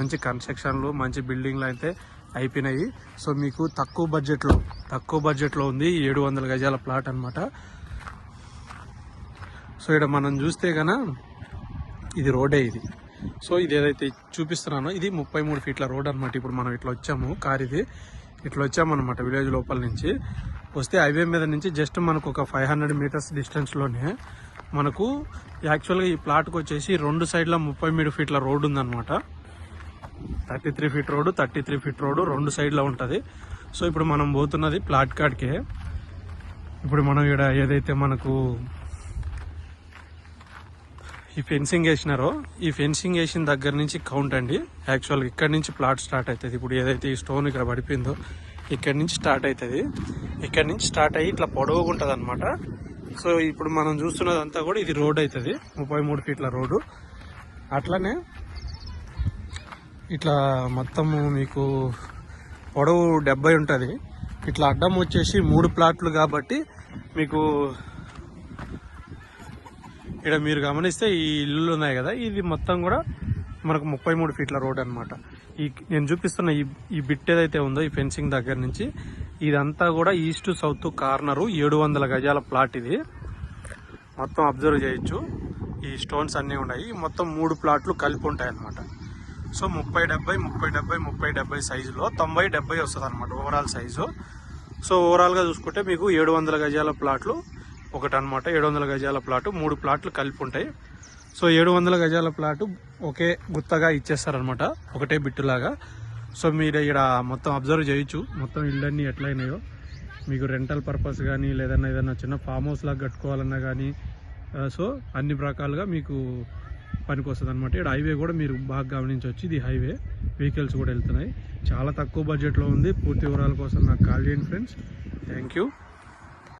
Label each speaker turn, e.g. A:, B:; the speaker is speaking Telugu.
A: మంచి కన్స్ట్రక్షన్లు మంచి బిల్డింగ్లు అయితే అయిపోయినాయి. సో మీకు తక్కువ బడ్జెట్లో తక్కువ బడ్జెట్లో ఉంది ఏడు వందల గజాల ప్లాట్ అనమాట సో ఇక్కడ మనం చూస్తే కనుక ఇది రోడే ఇది. సో ఇది ఏదైతే చూపిస్తున్నానో ఇది ముప్పై మూడు ఫీట్ల రోడ్ అనమాట ఇప్పుడు మనం ఇట్లా వచ్చాము కార్ ఇది. ఇట్లా వచ్చామన్నమాట విలేజ్ లోపల నుంచి. వస్తే హైవే మీద నుంచి జస్ట్ మనకు ఒక ఫైవ్ హండ్రెడ్ మీటర్స్ డిస్టెన్స్లోనే మనకు యాక్చువల్గా ఈ ప్లాట్కి వచ్చేసి రెండు సైడ్ల ముప్పై మూడు ఫీట్ల రోడ్ ఉందన్నమాట. Thirty three feet road thirty three feet road రెండు సైడ్లో ఉంటుంది. సో ఇప్పుడు మనం పోతున్నది ప్లాట్ కార్డ్కే ఇప్పుడు మనం ఇక్కడ ఏదైతే మనకు ఈ ఫెన్సింగ్ వేసినారో ఈ ఫెన్సింగ్ వేసిన దగ్గర నుంచి కౌంట్ అండి. యాక్చువల్గా ఇక్కడ నుంచి ప్లాట్ స్టార్ట్ అవుతుంది ఇప్పుడు ఏదైతే ఈ స్టోన్ ఇక్కడ పడిపోయిందో ఇక్కడ నుంచి స్టార్ట్ అవుతుంది ఇక్కడ నుంచి స్టార్ట్ అయ్యి ఇట్లా పొడవుగా ఉంటుంది అనమాట సో ఇప్పుడు మనం చూస్తున్నదంతా కూడా ఇది రోడ్ అవుతుంది ముప్పై మూడు ఫీట్ల రోడ్డు అట్లనే ఇట్లా మొత్తము మీకు పొడవు డెబ్బై ఉంటుంది. ఇట్లా అడ్డం వచ్చేసి మూడు ప్లాట్లు కాబట్టి మీకు ఇక్కడ మీరు గమనిస్తే ఈ ఇల్లులు ఉన్నాయి కదా ఇది మొత్తం కూడా మనకు ముప్పై మూడు ఫీట్ల రోడ్ అనమాట ఈ నేను చూపిస్తున్న ఈ ఈ బిట్ ఏదైతే ఉందో ఈ ఫెన్సింగ్ దగ్గర నుంచి ఇదంతా కూడా ఈస్ట్ సౌత్ కార్నరు ఏడు వందల గజాల ప్లాట్ ఇది. మొత్తం అబ్జర్వ్ చేయొచ్చు. ఈ స్టోన్స్ అన్నీ ఉన్నాయి. మొత్తం మూడు ప్లాట్లు కలిపి ఉంటాయి అన్నమాట సో ముప్పై డెబ్బై ముప్పై డెబ్బై ముప్పై డెబ్బై సైజులో తొంభై డెబ్బై వస్తుంది అనమాట ఓవరాల్ సైజు సో ఓవరాల్గా చూసుకుంటే మీకు ఏడు వందల గజాల ప్లాట్లు ఒకటి అనమాట ఏడు వందల గజాల ప్లాటు మూడు ప్లాట్లు కలిపి ఉంటాయి సో ఏడు వందల గజాల ప్లాటు ఒకే గుత్తగా ఇచ్చేస్తారనమాట ఒకటే బిట్టులాగా. సో మీరు ఇక్కడ మొత్తం అబ్జర్వ్ చేయొచ్చు. మొత్తం ఇళ్ళన్నీ ఎట్లయినాయో. మీకు రెంటల్ పర్పస్ కానీ లేదన్నా ఏదన్నా చిన్న ఫామ్ హౌస్ లాగా కట్టుకోవాలన్నా కానీ సో అన్ని రకాలుగా మీకు పనికి వస్తుంది అనమాట ఇక్కడ హైవే కూడా మీరు బాగా గమనించవచ్చు ఇది హైవే. వెహికల్స్ కూడా వెళ్తున్నాయి. చాలా తక్కువ బడ్జెట్లో ఉంది. పూర్తి వివరాల కోసం నాకు కాల్ చేయండి ఫ్రెండ్స్. Thank you.